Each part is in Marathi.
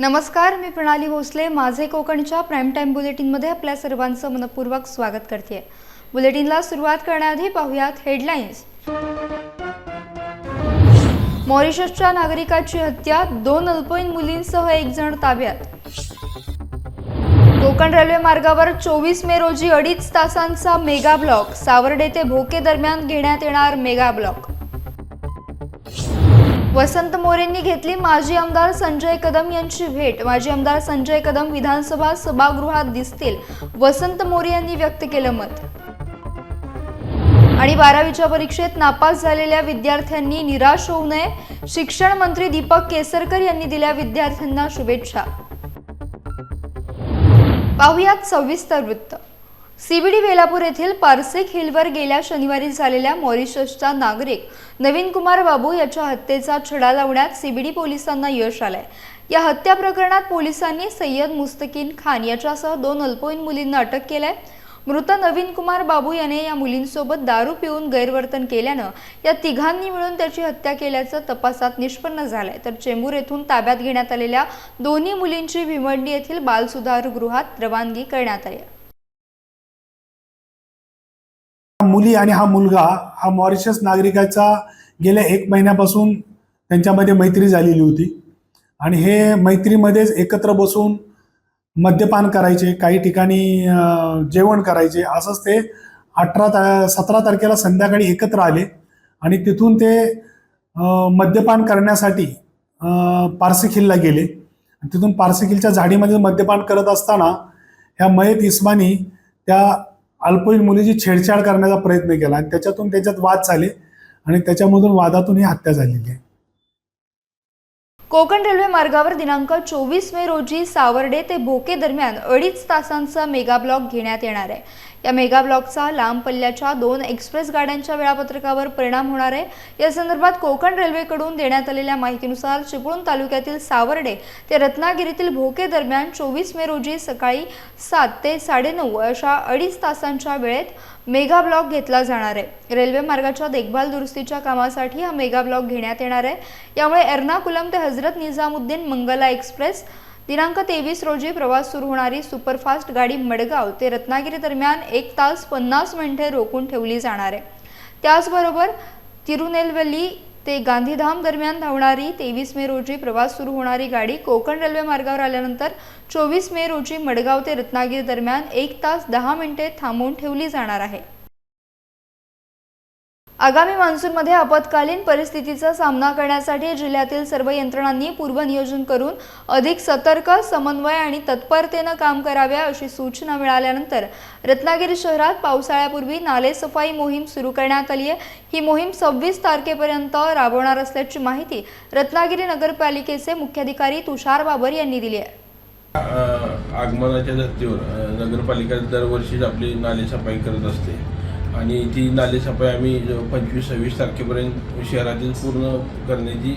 नमस्कार मी प्रणाली भोसले. माझे कोकणच्या प्राईम टाईम बुलेटिनमध्ये आपल्या सर्वांचं मनपूर्वक स्वागत करते बुलेटिनला सुरुवात करण्याआधी पाहुयात हेडलाईन्स मॉरिशसच्या नागरिकाची हत्या दोन अल्पवयीन मुलींसह एक जण ताब्यात. कोकण रेल्वे मार्गावर चोवीस मे रोजी अडीच तासांचा मेगा ब्लॉक सावर्डे ते भोके दरम्यान घेण्यात येणार मेगा ब्लॉक वसंत मोरेंनी घेतली माजी आमदार संजय कदम यांची भेट. माजी आमदार संजय कदम विधानसभा सभागृहात दिसतील. वसंत मोरे यांनी व्यक्त केलं मत. आणि बारावीच्या परीक्षेत नापास झालेल्या विद्यार्थ्यांनी निराश होऊ नये. शिक्षण मंत्री दीपक केसरकर यांनी दिल्या विद्यार्थ्यांना शुभेच्छा. पाहुयात सविस्तर वृत्त. सीबीडी वेलापूर येथील पारसिक हिलवर गेल्या शनिवारी झालेल्या मॉरिशसचा नागरिक नवीन कुमार बाबू याच्या हत्येचा छडा लावण्यात सीबीडी पोलिसांना यश आलंय. या हत्या प्रकरणात पोलिसांनी सय्यद मुस्तकीन खान याच्यासह दोन अल्पवयीन मुलींना अटक केलंय. मृत नवीन कुमार बाबू याने या मुलींसोबत दारू पिऊन गैरवर्तन केल्यानं या तिघांनी मिळून त्याची हत्या केल्याचं तपासात निष्पन्न झालंय. तर चेंबूर येथून ताब्यात घेण्यात आलेल्या दोन्ही मुलींची भिवंडी येथील बालसुधारगृहात रवानगी करण्यात आली आहे. मुली आणि हा मुलगा हा मॉरिशस नागरिकाचा गेल्या एक महिन्यापासून त्यांच्यामध्ये मैत्री झालेली होती. आणि हे मैत्रीमध्येच एकत्र बसून मद्यपान करायचे काही ठिकाणी जेवण करायचे असंच ते अठरा ता सतरा तारखेला संध्याकाळी एकत्र आले. आणि तिथून ते मद्यपान करण्यासाठी अं, पारसिखिलला गेले. आणि तिथून पारसिखिलच्या झाडीमध्ये मद्यपान करत असताना ह्या मयत इस्मानी त्या अल्पवयीन मुलीची छेडछाड करण्याचा प्रयत्न केला आणि त्याच्यातून त्याच्यात वाद झाले आणि त्याच्यामधून वादातून ही हत्या झालेली आहे. कोकण रेल्वे मार्गावर दिनांक चोवीस मे रोजी सावर्डे ते भोके दरम्यान अडीच तासांचा मेगा ब्लॉक घेण्यात येणार आहे. या मेगा ब्लॉकचा लांब पल्ल्याच्या दोन एक्सप्रेस गाड्यांच्या वेळापत्रकावर परिणाम होणार आहे. या संदर्भात कोकण रेल्वेकडून देण्यात आलेल्या माहितीनुसार चिपळूण तालुक्यातील सावर्डे ते रत्नागिरीतील भोके दरम्यान चोवीस मे रोजी सकाळी सात ते साडेनऊ अशा अडीच तासांच्या वेळेत मेगा ब्लॉक घेतला जाणार आहे. रेल्वे मार्गाच्या देखभाल दुरुस्तीच्या कामासाठी हा मेगा ब्लॉक घेण्यात येणार आहे. यामुळे एर्नाकुलम ते हजरत निजामुद्दीन मंगला एक्सप्रेस दिनांक तेवीस रोजी प्रवास सुरू होणारी सुपरफास्ट गाडी मडगाव ते रत्नागिरी दरम्यान एक तास पन्नास मिनिटे रोखून ठेवली जाणार आहे. त्याचबरोबर तिरुनेलवेली ते गांधीधाम दरम्यान धावणारी तेवीस मे रोजी प्रवास सुरू होणारी गाडी कोकण रेल्वे मार्गावर आल्यानंतर चोवीस मे रोजी मडगाव ते रत्नागिरी दरम्यान एक तास दहा मिनिटे थांबवून ठेवली जाणार आहे. आगामी मान्सूनमध्ये आपत्कालीन परिस्थितीचा सामना करण्यासाठी जिल्ह्यातील सर्व यंत्रणांनी पूर्वनियोजन करून अधिक सतर्क समन्वय आणि तत्परतेनं काम कराव्या अशी सूचना मिळाल्यानंतर रत्नागिरी शहरात पावसाळ्यापूर्वी नालेसफाई मोहीम सुरू करण्यात आली आहे. ही मोहीम सव्वीस तारखेपर्यंत राबवणार असल्याची माहिती रत्नागिरी नगरपालिकेचे मुख्याधिकारी तुषार बाबर यांनी दिली आहे. आगमनाच्या धर्तीवर नगरपालिका दरवर्षी आपली नालेसफाई करत असते. आणि ती नालेसफाई आम्ही पंचवीस सव्वीस तारखेपर्यंत शहरातील पूर्ण करण्याची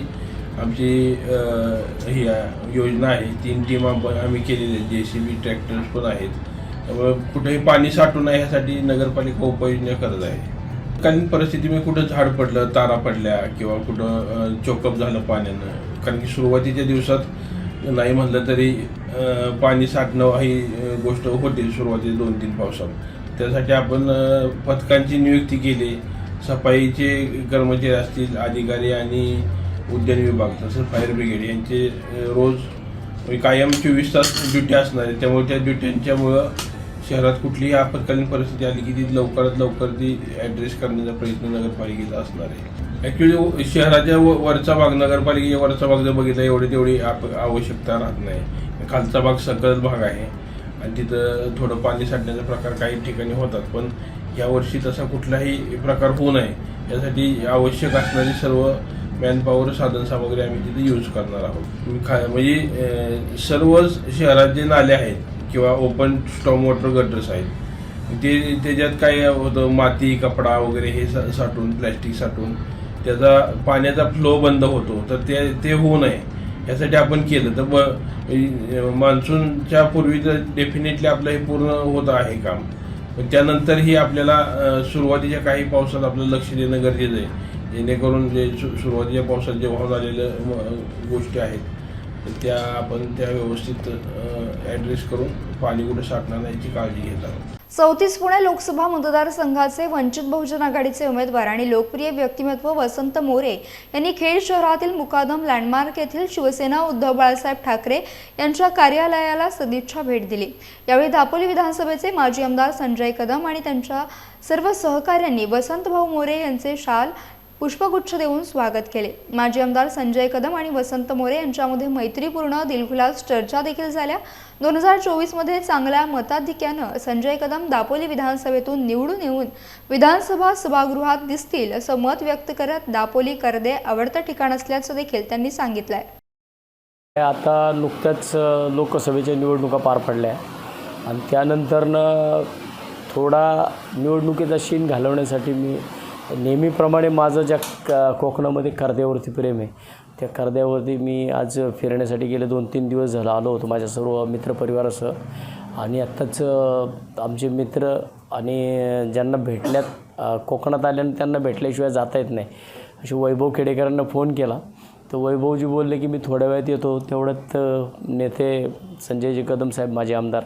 आमची ही योजना आहे. तीन टीम आपण आम्ही केलेली आहे. जे सी बी ट्रॅक्टर्स पण आहेत. त्यामुळे कुठेही पाणी साठू नये यासाठी नगरपालिका उपाययोजना करत आहे. कारण परिस्थितीमध्ये कुठं झाड पडलं तारा पडल्या किंवा कुठं चोकअप झालं पाण्यानं. कारण की सुरुवातीच्या दिवसात नाही म्हटलं तरी पाणी साठणं ही गोष्ट होते सुरुवातीच्या दोन तीन पावसात. त्यासाठी आपण पथकांची नियुक्ती केली. सफाईचे कर्मचारी असतील अधिकारी आणि उद्यान विभाग तसंच फायर ब्रिगेड यांचे रोज म्हणजे कायम चोवीस तास ड्युटी असणार आहे. त्यामुळे त्या ड्युट्यांच्यामुळं शहरात कुठलीही आपत्कालीन परिस्थिती आली की ती लवकरात लवकर ती ॲड्रेस करण्याचा प्रयत्न नगरपालिकेचा असणार आहे. ॲक्च्युली शहराच्या व- वरचा भाग नगरपालिकेच्या वरचा भाग जर बघितला एवढी तेवढी आप आवश्यकता राहत नाही. खालचा भाग सकल भाग आहे. आणि तिथं थोडं पाणी साठण्याचा प्रकार काही ठिकाणी होतात. पण यावर्षी तसा कुठलाही प्रकार होऊ नये. यासाठी आवश्यक असणारी सर्व मॅनपॉवर साधनसामग्री आम्ही तिथे यूज करणार आहोत. खा म्हणजे सर्वच शहरात जे नाले आहेत किंवा ओपन स्टॉम वॉटर गटर्स आहेत. ते त्याच्यात काय होतं माती कपडा वगैरे हे सा- साठून प्लॅस्टिक साठून त्याचा पाण्याचा फ्लो बंद होतो. तर ते ते होऊ नये. यासाठी आपण केलं. तर ब मान्सूनच्या पूर्वी तर डेफिनेटली आपलं हे पूर्ण होत आहे काम. पण त्यानंतरही आपल्याला सुरुवातीच्या काही पावसात आपलं लक्ष देणं गरजेचं आहे. जेणेकरून जे सु- सुरुवातीच्या पावसात जे वाहून आलेल्या गोष्टी आहेत तर त्या आपण त्या व्यवस्थित ॲड्रेस करून पाणी कुठं साठणार नाही याची काळजी घेत आहोत. चौतीस पुणे लोकसभा मतदारसंघाचे वंचित बहुजन आघाडीचे उमेदवार आणि लोकप्रिय व्यक्तिमत्व वसंत मोरे यांनी खेड शहरातील मुकादम लँडमार्क येथील शिवसेना उद्धव बाळासाहेब ठाकरे यांच्या कार्यालयाला सदिच्छा भेट दिली. यावेळी दापोली विधानसभेचे माजी आमदार संजय कदम आणि त्यांच्या सर्व सहकाऱ्यांनी वसंतभाऊ मोरे यांचे शाल पुष्पगुच्छ देऊन स्वागत केले. माजी आमदार संजय कदम आणि वसंत मोरे यांच्यामध्ये मैत्रीपूर्ण दिलखुलास चर्चा देखील झाल्या. दोन हजार चोवीसमध्ये चांगल्या मताधिक्यानं संजय कदम दापोली विधानसभेतून निवडून येऊन विधानसभा सभागृहात दिसतील असं मत व्यक्त करत दापोली करदे आवडतं ठिकाण असल्याचं देखील त्यांनी सांगितलंय. आता नुकत्याच लोकसभेच्या निवडणुका पार पडल्या. आणि त्यानंतरनं थोडा निवडणुकीचा शीन घालवण्यासाठी मी नेहमीप्रमाणे माझं ज्या क कोकणामध्ये कर्द्यावरती प्रेम आहे. त्या कर्द्यावरती मी आज फिरण्यासाठी गेले दोन तीन दिवस झालं आलो होतो माझ्या सर्व मित्रपरिवारासह. आणि आत्ताच आमचे मित्र आणि ज्यांना भेटल्यात कोकणात आल्यानं त्यांना भेटल्याशिवाय जाता येत नाही. असे वैभव खेडेकरांना फोन केला. तर वैभवजी बोलले की मी थोड्या वेळात येतो. तेवढ्यात नेते संजयजी कदम साहेब माझे आमदार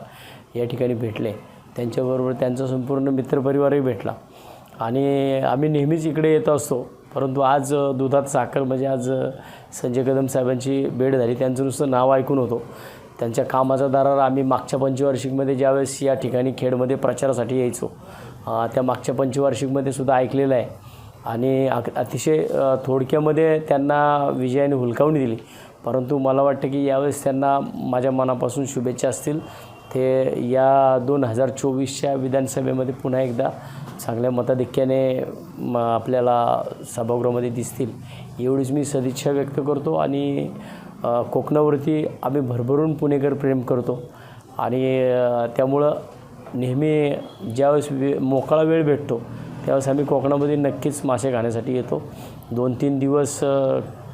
या ठिकाणी भेटले. त्यांच्याबरोबर त्यांचा संपूर्ण मित्रपरिवारही भेटला. आणि आम्ही नेहमीच इकडे येत असतो. परंतु आज दुधात साखर म्हणजे आज संजय कदम साहेबांची भेट झाली. त्यांचं नुसतं नाव ऐकून होतो. त्यांच्या कामाचा दरार आम्ही मागच्या पंचवार्षिकमध्ये ज्यावेळेस या ठिकाणी खेडमध्ये प्रचारासाठी यायचो त्या मागच्या पंचवार्षिकमध्ये सुद्धा ऐकलेलं आहे. आणि अक अतिशय थोडक्यामध्ये त्यांना विजयाने हुलकावणी दिली. परंतु मला वाटतं की यावेळेस त्यांना माझ्या मनापासून शुभेच्छा असतील. ते या दोन हजार चोवीसच्या विधानसभेमध्ये पुन्हा एकदा चांगल्या मताधिक्याने म आपल्याला सभागृहामध्ये दिसतील एवढीच मी सदिच्छा व्यक्त करतो आणि कोकणावरती आम्ही भरभरून पुणेकर प्रेम करतो. आणि त्यामुळं नेहमी ज्यावेळेस वे मोकळा वेळ भेटतो त्यावेळेस आम्ही कोकणामध्ये नक्कीच मासे खाण्यासाठी येतो. दोन तीन दिवस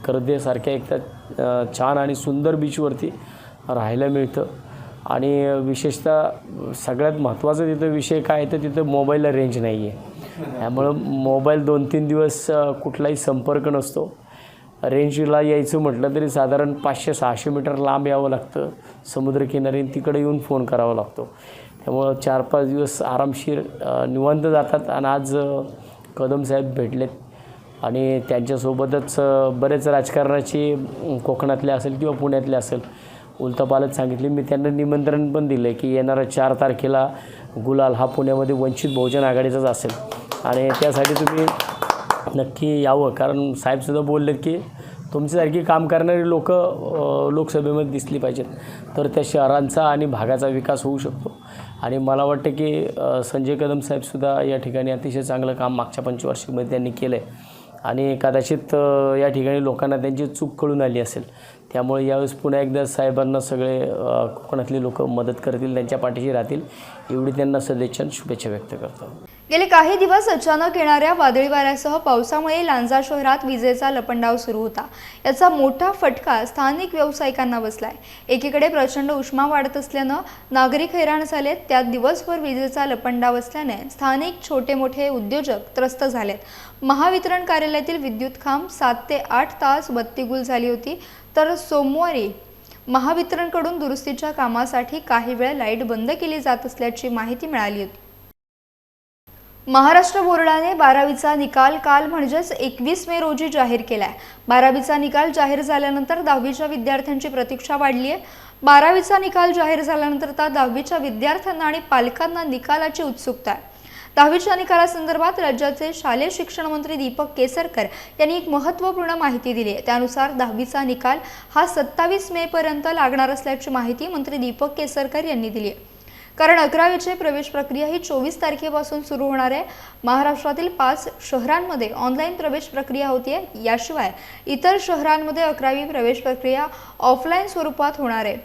कर्देसारख्या एक तर छान आणि सुंदर बीचवरती राहायला मिळतं. आणि विशेषतः सगळ्यात महत्त्वाचा तिथं विषय काय आहे तर तिथं मोबाईलला रेंज नाही आहे त्यामुळं मोबाईल दोन तीन दिवस कुठलाही संपर्क नसतो. रेंजला यायचं म्हटलं तरी साधारण पाचशे सहाशे मीटर लांब यावं लागतं. समुद्रकिनारी तिकडे येऊन फोन करावा लागतो. त्यामुळं चार पाच दिवस आरामशीर निवांत जातात आणि आज कदम साहेब भेटलेत. आणि त्यांच्यासोबतच बरेच राजकारणाची कोकणातले असेल किंवा पुण्यातले असेल उलथापालत सांगितली. मी त्यांना निमंत्रण पण दिलं आहे की येणाऱ्या चार तारखेला गुलाल हा पुण्यामध्ये वंचित बहुजन आघाडीचाच असेल. आणि त्यासाठी तुम्ही नक्की यावं. कारण साहेबसुद्धा बोललेत की तुमच्यासारखी काम करणारी लोक लोकसभेमध्ये दिसली पाहिजेत. तर त्या शहरांचा आणि भागाचा विकास होऊ शकतो. आणि मला वाटतं की संजय कदम साहेबसुद्धा या ठिकाणी अतिशय चांगलं काम मागच्या पंचवार्षिकमध्ये त्यांनी केलं आहे आणि कदाचित या ठिकाणी लोकांना त्यांची चूक कळून आली असेल. त्यामुळे यावेळेस पुन्हा एकदा साहेबांना सगळे कोकणातले लोक मदत करतील त्यांच्या पाठीशी राहतील. एवढी त्यांना सदिच्छा शुभेच्छा व्यक्त करतो. गेले काही दिवस अचानक येणाऱ्या वादळी वाऱ्यासह पावसामुळे लांजा शहरात विजेचा लपंडाव सुरू होता. याचा मोठा फटका स्थानिक व्यावसायिकांना बसलाय. एकीकडे प्रचंड उष्मा वाढत असल्यानं नागरिक हैराण झालेत. त्यात दिवसभर विजेचा लपंडाव असल्याने स्थानिक छोटे मोठे उद्योजक त्रस्त झालेत. महावितरण कार्यालयातील विद्युत खांब सात ते आठ तास बत्तीगुल झाली होती. तर सोमवारी महावितरणकडून दुरुस्तीच्या कामासाठी काही वेळ लाइट बंद केली जात असल्याची माहिती मिळाली होती. महाराष्ट्र बोर्डाने बारावीचा निकाल काल म्हणजेच एकवीस मे रोजी जाहीर केलाय. बारावीचा निकाल जाहीर झाल्यानंतर दहावीच्या विद्यार्थ्यांची प्रतीक्षा वाढली आहे. बारावीचा निकाल जाहीर झाल्यानंतर आता दहावीच्या विद्यार्थ्यांना आणि पालकांना निकालाची उत्सुकता आहे. दहावीच्या निकालासंदर्भात राज्याचे शालेय शिक्षण मंत्री दीपक केसरकर यांनी एक महत्त्वपूर्ण माहिती दिली. आहे त्यानुसार दहावीचा निकाल हा सत्तावीस मे पर्यंत लागणार असल्याची माहिती मंत्री दीपक केसरकर यांनी दिली. आहे कारण अकरावीची प्रवेश प्रक्रिया ही चोवीस तारखेपासून सुरू होणार आहे. महाराष्ट्रातील पाच शहरांमध्ये ऑनलाईन प्रवेश प्रक्रिया होतीये. याशिवाय इतर शहरांमध्ये अकरावी प्रवेश प्रक्रिया ऑफलाईन स्वरूपात होणार आहे.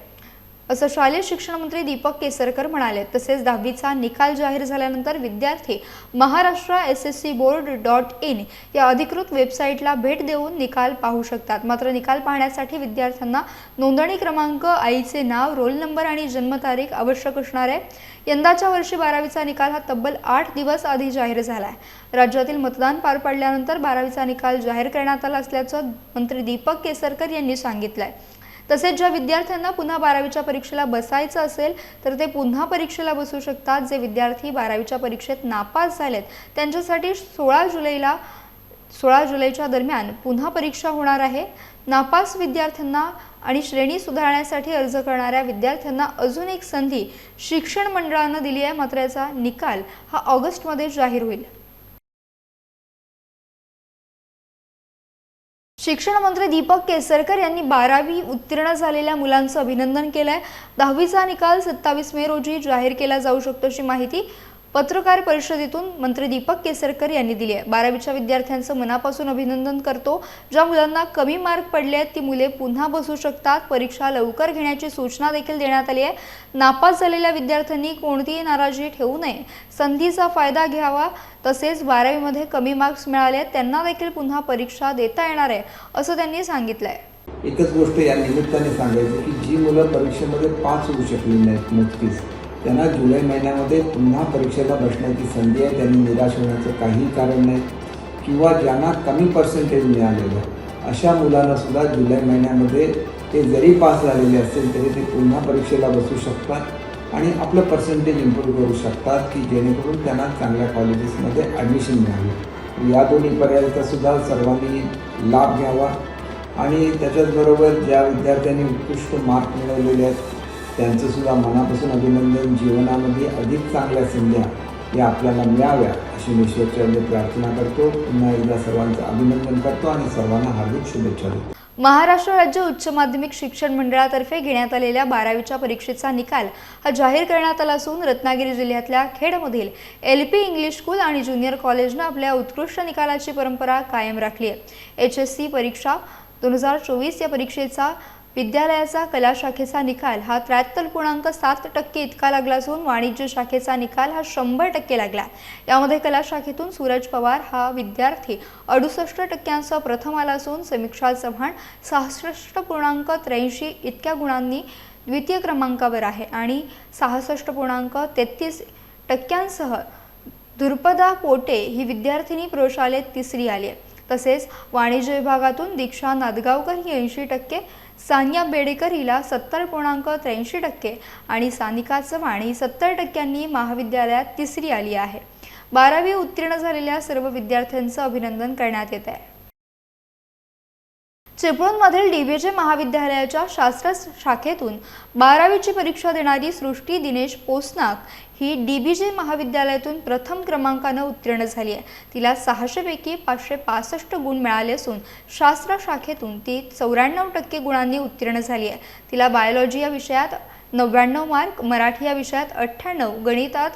असं शालेय शिक्षण मंत्री दीपक केसरकर म्हणाले. तसेच दहावीचा निकाल जाहीर झाल्यानंतर विद्यार्थी Maharashtra S S C board dot in या अधिकृत वेबसाईटला भेट देऊन निकाल पाहू शकतात. मात्र निकाल पाहण्यासाठी विद्यार्थ्यांना नोंदणी क्रमांक आईचे नाव रोल नंबर आणि जन्मतारीख आवश्यक असणार आहे. यंदाच्या वर्षी बारावीचा निकाल हा तब्बल आठ दिवस आधी जाहीर झाला आहे राज्यातील मतदान पार पडल्यानंतर बारावीचा निकाल जाहीर करण्यात आला असल्याचं मंत्री दीपक केसरकर यांनी सांगितलं आहे तसेच ज्या विद्यार्थ्यांना पुन्हा बारावीच्या परीक्षेला बसायचं असेल तर ते पुन्हा परीक्षेला बसू शकतात. जे विद्यार्थी बारावीच्या परीक्षेत नापास झालेत त्यांच्यासाठी सोळा जुलैला सोळा जुलैच्या दरम्यान पुन्हा परीक्षा होणार आहे. नापास विद्यार्थ्यांना आणि श्रेणी सुधारण्यासाठी अर्ज करणाऱ्या विद्यार्थ्यांना अजून एक संधी शिक्षण मंडळानं दिली आहे. मात्र याचा निकाल हा ऑगस्टमध्ये जाहीर होईल. शिक्षण मंत्री दीपक केसरकर यांनी बारावी उत्तीर्ण झालेल्या मुलांचं अभिनंदन केलं आहे दहावीचा निकाल सत्तावीस मे रोजी जाहीर केला जाऊ शकतो अशी माहिती पत्रकार परिषदेतून मंत्री दीपक केसरकर यांनी दिली आहे. बारावीच्या विद्यार्थ्यांचं मनापासून अभिनंदन करतो. ज्या मुलांना कमी मार्क पडले आहेत ती मुले पुन्हा बसू शकतात. परीक्षा लवकर घेण्याची सूचना देखील देण्यात आली आहे. नापास झालेल्या विद्यार्थ्यांनी कोणतीही नाराजी ठेवू नये. संधीचा फायदा घ्यावा. तसेच बारावीमध्ये कमी मार्क्स मिळाले आहेत त्यांना देखील पुन्हा परीक्षा देता येणार आहे असं त्यांनी सांगितलं आहे. एकच गोष्ट या निमित्ताने सांगायची की जी मुलं परीक्षेमध्ये पास होऊ शकली नाहीत नक्कीच. त्यांना जुलै महिन्यामध्ये पुन्हा परीक्षेला बसण्याची संधी आहे. त्यांनी निराश होण्याचं काही कारण नाही किंवा ज्यांना कमी पर्सेंटेज मिळालेलं अशा मुलांना सुद्धा जुलै महिन्यामध्ये ते जरी पास झालेले असतील तरी ते पुन्हा परीक्षेला बसू शकतात आणि आपलं पर्सेंटेज इम्प्रूव्ह करू शकतात की जेणेकरून त्यांना चांगल्या कॉलेजेसमध्ये ॲडमिशन मिळावी या दोन्ही पर्यायाचासुद्धा सर्वांनी लाभ घ्यावा. आणि त्याच्याचबरोबर ज्या विद्यार्थ्यांनी उत्कृष्ट मार्क मिळवलेले आहेत त्यांचं सुद्धा मनापासून अभिनंदन. जीवनामध्ये अधिक चांगल्या संध्या या आपल्याला मिळाव्या अशी मी शेवटच्या प्रार्थना करतो. पुन्हा एकदा सर्वांचं अभिनंदन करतो आणि सर्वांना हार्दिक शुभेच्छा देतो. महाराष्ट्र राज्य उच्च माध्यमिक शिक्षण मंडळातर्फे घेण्यात आलेल्या बारावीच्या परीक्षेचा निकाल हा जाहीर करण्यात आला असून रत्नागिरी जिल्ह्यातल्या खेडमधील एल पी इंग्लिश स्कूल आणि ज्युनियर कॉलेजनं आपल्या उत्कृष्ट निकालाची परंपरा कायम राखली आहे. एच एस सी परीक्षा दोन हजार चोवीस या परीक्षेचा विद्यालयाचा कला शाखेचा निकाल हा त्र्याहत्तर पूर्णांक सात टक्के इतका लागला असून वाणिज्य शाखेचा निकाल हा शंभर टक्के लागला. यामध्ये कला शाखेतून सूरज पवार हा विद्यार्थी अडुसष्ट टक्क्यांचा प्रथम आला असून समीक्षा चव्हाण सहासष्ट पूर्णांक त्र्याऐंशी इतक्या गुणांनी द्वितीय क्रमांकावर आहे आणि सहासष्ट पूर्णांक तेहतीस टक्क्यांसह दुर्पदा पोटे ही विद्यार्थिनी प्रयोगशाळेत तिसरी आली आहे. तसेच वाणिज्य विभागातून दीक्षा नादगावकर ही ऐंशी टक्के सानिया बेडेकर हिला सत्तर पूर्णांक त्र्याऐंशी टक्के आणि सानिका चव्हाण ही सत्तर टक्क्यांनी महाविद्यालयात तिसरी आली आहे. बारावी उत्तीर्ण झालेल्या सर्व विद्यार्थ्यांचं अभिनंदन करण्यात येत आहे. चिपळूणमधील डीबीजे महाविद्यालयाच्या शास्त्र शाखेतून बारावीची परीक्षा देणारी सृष्टी दिनेश पोसनाक ही डी बी जे महाविद्यालयातून प्रथम क्रमांकानं उत्तीर्ण झाली आहे. तिला सहाशेपैकी पाचशे पासष्ट गुण मिळाले असून शास्त्र शाखेतून ती चौऱ्याण्णव टक्के गुणांनी उत्तीर्ण झाली आहे. तिला बायोलॉजी या विषयात नव्याण्णव मार्क मराठी या विषयात अठ्ठ्याण्णव गणितात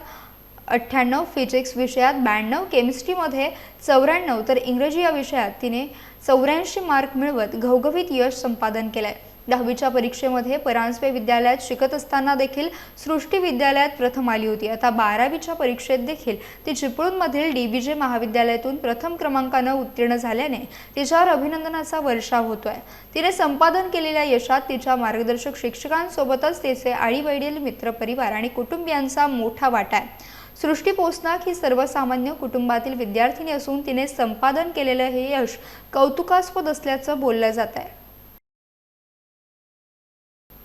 अठ्ठ्याण्णव फिजिक्स विषयात ब्याण्णव केमिस्ट्रीमध्ये चौऱ्याण्णव तर इंग्रजी या विषयात तिने चौऱ्याऐंशी मार्क मिळवत घवघवीत यश संपादन केलं आहे दहावीच्या परीक्षेमध्ये परांजपे विद्यालयात शिकत असताना देखील सृष्टी विद्यालयात प्रथम आली होती. आता बारावीच्या परीक्षेत देखील ती चिपळूणमधील डी बी जे महाविद्यालयातून प्रथम क्रमांकानं उत्तीर्ण झाल्याने तिच्यावर अभिनंदनाचा वर्षाव होतोय. तिने संपादन केलेल्या यशात तिच्या मार्गदर्शक शिक्षकांसोबतच तिचे आईवडील मित्रपरिवार आणि कुटुंबियांचा मोठा वाटा आहे. सृष्टी पोसनाक ही सर्वसामान्य कुटुंबातील विद्यार्थिनी असून तिने संपादन केलेलं हे यश कौतुकास्पद असल्याचं बोललं जात आहे